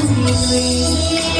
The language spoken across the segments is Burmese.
Henry.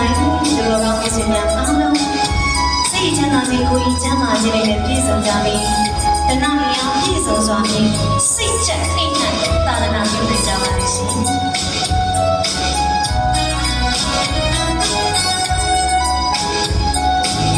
တိုင်းဒီလိုကောင်းတဲ့ဆွေများအားလုံးစိတ်ချမ်းသာခြင်းကိုယ်ကြီးချမ်းသာခြင်းနဲ့ပြည့်စုံကြပြီးတဏှာရောင်ပြည့်စုံစွာဖြင့်စိတ်